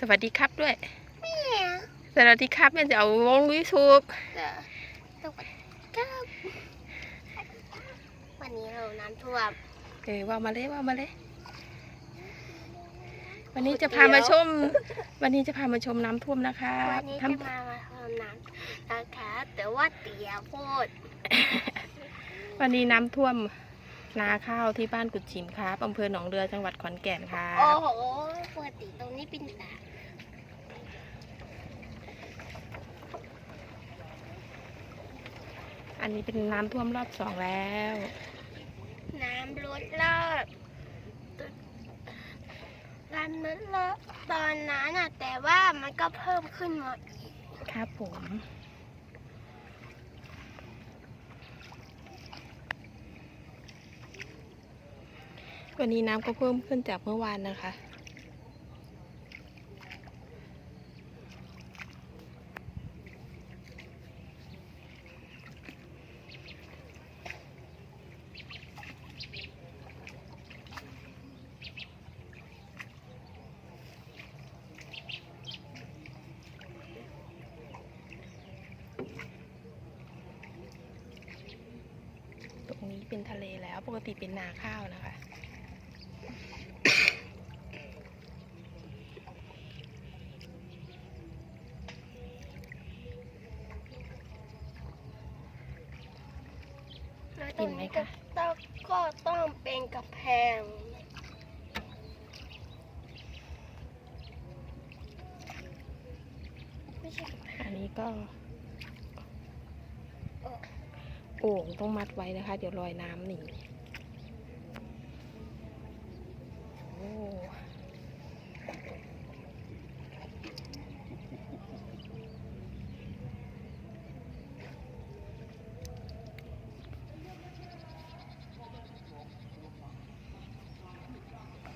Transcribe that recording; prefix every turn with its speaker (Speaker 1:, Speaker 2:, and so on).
Speaker 1: สวัสดีครับด้วย
Speaker 2: แม่
Speaker 1: สวัสดีครับแม่จะเอาลงยูทูบ
Speaker 2: เดี๋ยวสวัสดีครับ วันนี้เราน้ำท่วม
Speaker 1: เออว่ามาเลยว่ามาเลย วันนี้จะพามาชม วันนี้จะพามาชมน้ำท่วมนะคะ
Speaker 2: วันนี้
Speaker 1: ท
Speaker 2: จะมามาทำน้ำนะคะแต่ว่าเตี๋ยโพดำ
Speaker 1: วันนี้น้ำท่วม นาข้าวที่บ้านกุดชิมครับอำเภอหนองเรือจังหวัดขอนแก่นครั
Speaker 2: โอ้
Speaker 1: บ
Speaker 2: โหปกติตรงนี้เป็นสระ
Speaker 1: อันนี้เป็นน้ำท่วมรอบสองแล้ว
Speaker 2: น้ำลดรอบน้ำลดรอบตอนนั้นอะแต่ว่ามันก็เพิ่มขึ้นมาอีก
Speaker 1: ครับผม วันนี้น้ำก็เพิ่มขึ้นจากเมื่อวานนะคะ ตรงนี้เป็นทะเลแล้วปกติเป็นนาข้าวนะคะ
Speaker 2: ตรงนี้ก็ต้องก็ต้องเป็นกระแพง ไม่ใช่กระแพง
Speaker 1: อันนี้ก็
Speaker 2: เออ
Speaker 1: โอ่งต้องมัดไว้นะคะ เดี๋ยวลอยน้ำหนี